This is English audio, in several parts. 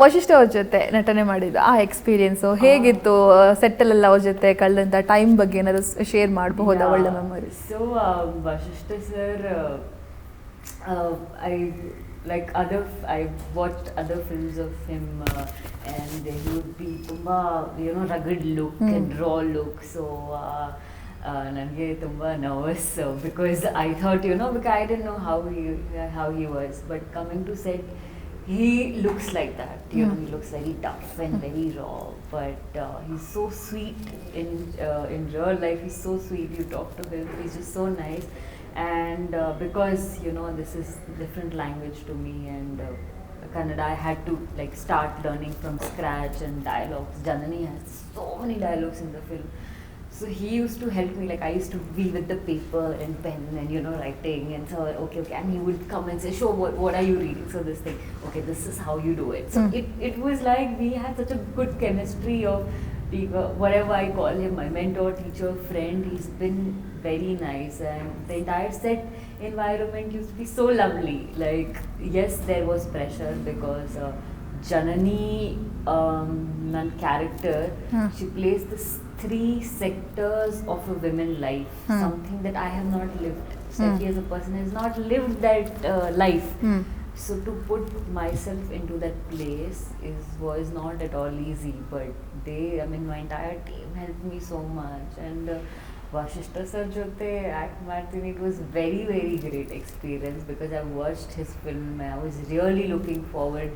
ವಶಿಷ್ಠ ಅವ್ರ ಜೊತೆ ನಟನೆ ಮಾಡಿದ್ದು ಆ ಎಕ್ಸ್ಪೀರಿಯನ್ಸು ಹೇಗಿತ್ತು? ಸೆಟ್ಟಲ್ಲೆಲ್ಲ ಅವ್ರ ಜೊತೆ ಕಳೆದಂಥ ಟೈಮ್ ಬಗ್ಗೆ ಏನಾದ್ರು ಶೇರ್ ಮಾಡಬಹುದಾ ಒಳ್ಳೆ memories so Vasishta sir I like other I watch other films of him and they would be ತುಂಬ ಏನೋ rugged look and raw look so ನನಗೆ ತುಂಬ nervous because I thought you know because I didn't know how how he was but coming to set he looks like that. You know he looks very tough and very raw but uh, he's so sweet in uh, in real life. He's so sweet. You talk to him. He's just so nice. And uh, because you know this is different language to me and uh, Kannada I had to like start learning from scratch and dialogues. Janani has so many dialogues in the film so he used to help me, like I used to be with the paper and pen and you know writing and so okay okay and he would come and say, Sure, what, what are you reading? So this thing, okay, this is how you do it. So Mm. it, it was like we had such a good chemistry of whatever I call him, my mentor, teacher, friend, he's been very nice and the entire set environment used to be so lovely. Like yes, there was pressure because uh, Janani, um, Nan character, Hmm. she plays this three sectors of a woman's life hmm. something that i have not lived Seti hmm. as a person has not lived that uh, life hmm. so to put myself into that place is was not at all easy but they i mean my entire team helped me so much and uh, Vashishta sir jo at Martin it was very very great experience because I watched his film I was really looking forward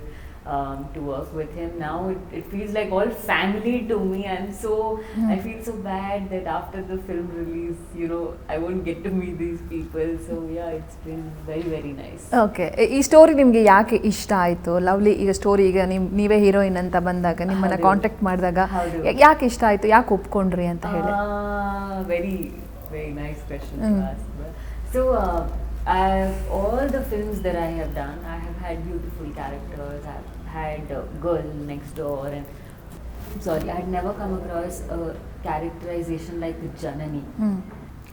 Um, to work with him now it, it feels like all family to me i'm so mm. i feel so bad that after the film release you know i won't get to meet these people so yeah it's been very very nice Okay, ಈ story ನಿಮಗೆ ಯಾಕೆ ಇಷ್ಟ ಆಯಿತು lovely ಈಗ story ಈಗ ನಿಮ್ ನೀವೇ heroine ಅಂತ ಬಂದಾಗ ನಿಮ್ಮನ್ನ. ಕಾಂಟ್ಯಾಕ್ಟ್ ಮಾಡಿದಾಗ ಯಾಕೆ ಇಷ್ಟ ಆಯಿತು ಯಾಕೆ ಒಪ್ಕೊಂಡ್ರಿ ಅಂತ ಹೇಳಿ very very, very nice question To ask. But- So, I've, all the films that I have done, I have had beautiful characters. I've had uh, Girl Next Door, and I'm sorry, I had never come across a characterization like Janani. Hmm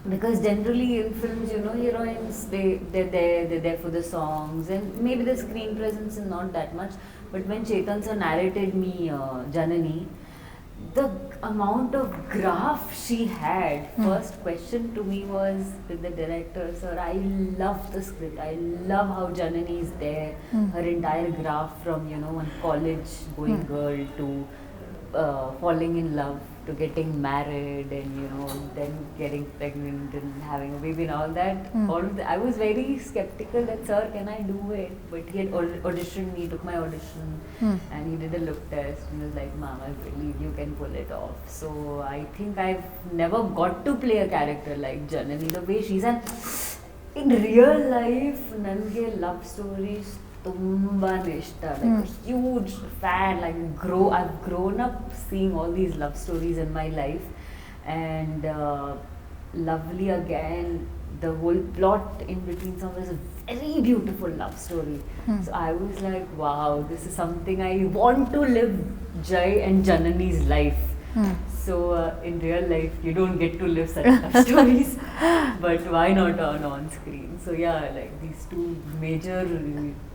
Because generally in films, you know, heroines they they're there, they're there for the songs, and maybe the screen presence is not that much. But when Chetan sir narrated me uh, Janani, the amount of graph she had. Hmm. First question to me was with the director, sir. I love the script. I love how Janani is there. Hmm. Her entire graph from you know one college going Hmm. girl to uh, falling in love to getting married and you know then getting pregnant and having a baby and all that Mm. all of that, i was very skeptical that sir can i do it but he had au- auditioned me took my audition Hmm. and he did a look test and he was like mom i believe you can pull it off so i think i've never got to play a character like janani the way she's an in real life ನನಗೆ love stories ತುಂಬಾ ಇಷ್ಟ like huge fan like grow I grown up seeing all these love stories in my life and lovely again the whole plot in between some is a very beautiful love story Hmm. So I was like wow this is something I want to live Jai and ಜನನೀಸ್ life So uh, in real life, you don't get to live such love stories, but why not on on screen? So yeah, like these two major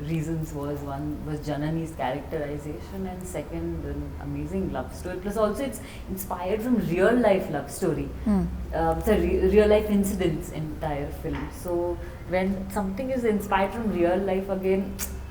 reasons was one was Janani's characterization, and second, an amazing love story. Plus also it's inspired from real life love story. Hmm. Uh, so re- real life incidents entire film. So when something is inspired from real life again